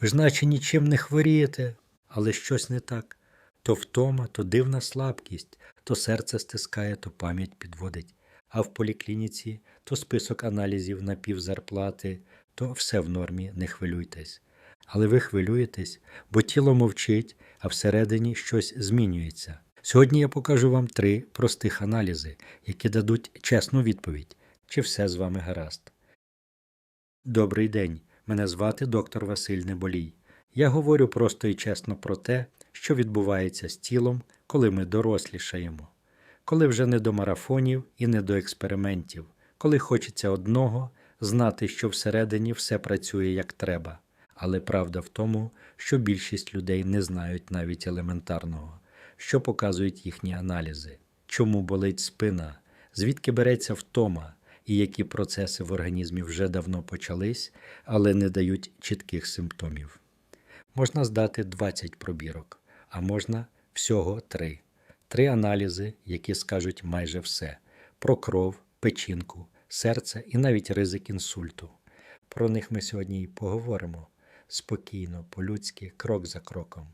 Ви наче нічим не хворієте, але щось не так. То втома, то дивна слабкість, то серце стискає, то пам'ять підводить. А в поліклініці то список аналізів на півзарплати, то все в нормі, не хвилюйтесь. Але ви хвилюєтесь, бо тіло мовчить, а всередині щось змінюється. Сьогодні я покажу вам три простих аналізи, які дадуть чесну відповідь, чи все з вами гаразд. Добрий день. Мене звати доктор Василь Неболій. Я говорю просто і чесно про те, що відбувається з тілом, коли ми дорослішаємо, коли вже не до марафонів і не до експериментів, коли хочеться одного знати, що всередині все працює як треба. Але правда в тому, що більшість людей не знають навіть елементарного, що показують їхні аналізи, чому болить спина, звідки береться втома, і які процеси в організмі вже давно почались, але не дають чітких симптомів. Можна здати 20 пробірок, а можна всього 3. Три аналізи, які скажуть майже все: про кров, печінку, серце і навіть ризик інсульту. Про них ми сьогодні і поговоримо спокійно, по-людськи, крок за кроком.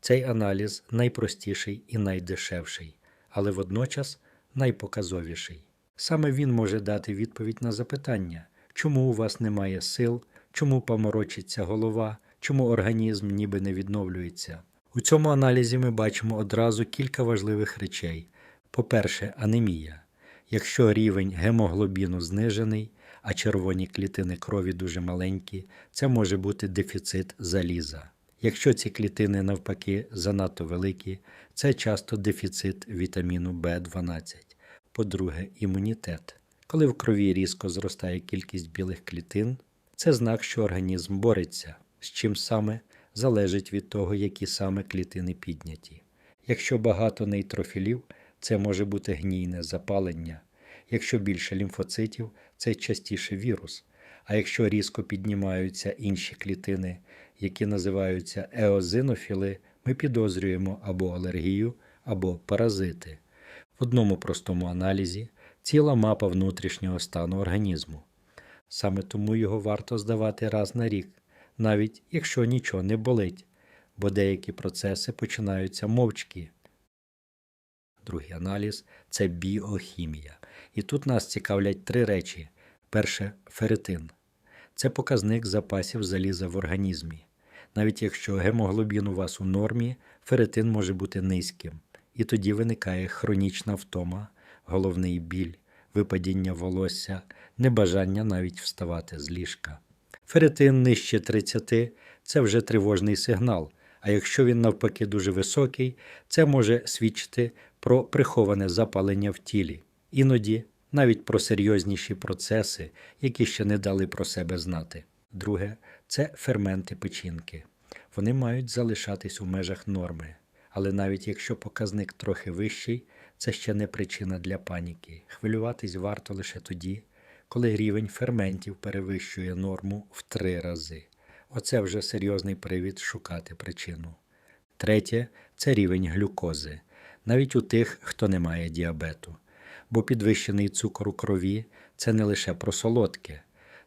Цей аналіз найпростіший і найдешевший, але водночас найпоказовіший. Саме він може дати відповідь на запитання, чому у вас немає сил, чому поморочиться голова, чому організм ніби не відновлюється. У цьому аналізі ми бачимо одразу кілька важливих речей. По-перше, анемія. Якщо рівень гемоглобіну знижений, а червоні клітини крові дуже маленькі, це може бути дефіцит заліза. Якщо ці клітини навпаки занадто великі, це часто дефіцит вітаміну В12. По-друге, імунітет. Коли в крові різко зростає кількість білих клітин, це знак, що організм бореться, з чим саме залежить від того, які саме клітини підняті. Якщо багато нейтрофілів, це може бути гнійне запалення. Якщо більше лімфоцитів, це частіше вірус. А якщо різко піднімаються інші клітини, які називаються еозинофіли, ми підозрюємо або алергію, або паразити. В одному простому аналізі ціла мапа внутрішнього стану організму. Саме тому його варто здавати раз на рік, навіть якщо нічого не болить, бо деякі процеси починаються мовчки. Другий аналіз це біохімія. І тут нас цікавлять три речі. Перше ферритин. Це показник запасів заліза в організмі. Навіть якщо гемоглобін у вас у нормі, ферритин може бути низьким, і тоді виникає хронічна втома, головний біль, випадіння волосся, небажання навіть вставати з ліжка. Ферритин нижче 30 це вже тривожний сигнал, а якщо він навпаки дуже високий, це може свідчити про приховане запалення в тілі, іноді навіть про серйозніші процеси, які ще не дали про себе знати. Друге це ферменти печінки. Вони мають залишатись у межах норми, але навіть якщо показник трохи вищий, це ще не причина для паніки. Хвилюватись варто лише тоді, коли рівень ферментів перевищує норму в три рази. Оце вже серйозний привід шукати причину. Третє це рівень глюкози, навіть у тих, хто не має діабету. Бо підвищений цукор у крові це не лише про солодке,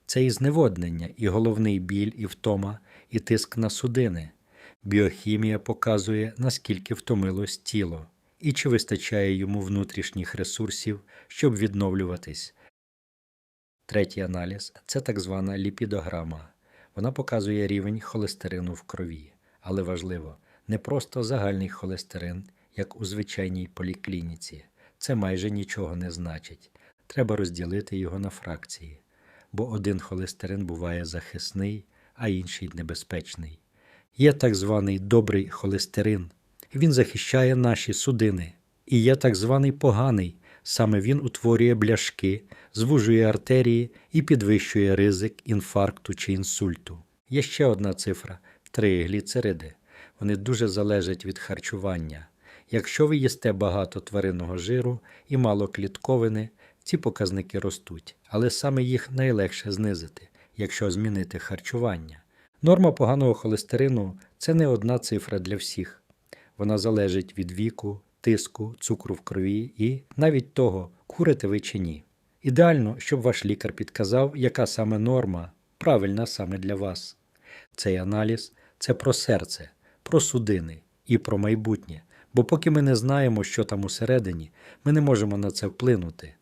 це і зневоднення, і головний біль, і втома, і тиск на судини. Біохімія показує, наскільки втомилось тіло, і чи вистачає йому внутрішніх ресурсів, щоб відновлюватись. Третій аналіз це так звана ліпідограма. Вона показує рівень холестерину в крові, але важливо, не просто загальний холестерин, як у звичайній поліклініці. Це майже нічого не значить. Треба розділити його на фракції, бо один холестерин буває захисний, а інший небезпечний. Є так званий добрий холестерин, він захищає наші судини. І є так званий поганий, саме він утворює бляшки, звужує артерії і підвищує ризик інфаркту чи інсульту. Є ще одна цифра тригліцериди. Вони дуже залежать від харчування. Якщо ви їсте багато тваринного жиру і мало клітковини, ці показники ростуть, але саме їх найлегше знизити, якщо змінити харчування. Норма поганого холестерину це не одна цифра для всіх. Вона залежить від віку, тиску, цукру в крові і навіть того, курите ви чи ні. Ідеально, щоб ваш лікар підказав, яка саме норма правильна саме для вас. Цей аналіз це про серце, про судини і про майбутнє. Бо поки ми не знаємо, що там усередині, ми не можемо на це вплинути.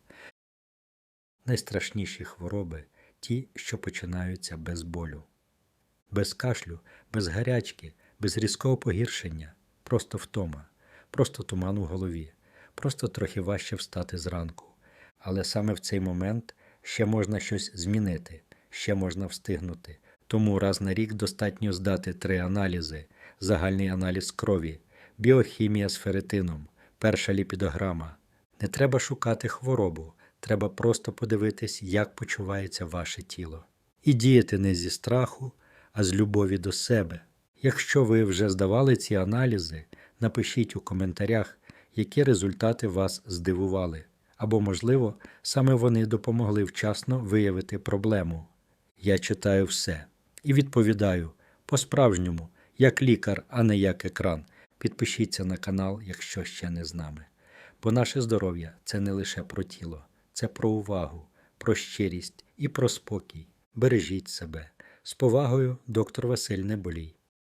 Найстрашніші хвороби ті, що починаються без болю, без кашлю, без гарячки, без різкого погіршення, просто втома, просто туман у голові, просто трохи важче встати зранку. Але саме в цей момент ще можна щось змінити, ще можна встигнути. Тому раз на рік достатньо здати три аналізи: загальний аналіз крові, біохімія з феритином, перша ліпідограма. Не треба шукати хворобу, треба просто подивитись, як почувається ваше тіло. І діяти не зі страху, а з любові до себе. Якщо ви вже здавали ці аналізи, напишіть у коментарях, які результати вас здивували, або, можливо, саме вони допомогли вчасно виявити проблему. Я читаю все і відповідаю по-справжньому, як лікар, а не як екран. Підпишіться на канал, якщо ще не з нами. Бо наше здоров'я це не лише про тіло, це про увагу, про щирість і про спокій. Бережіть себе. З повагою, доктор Василь Неболій.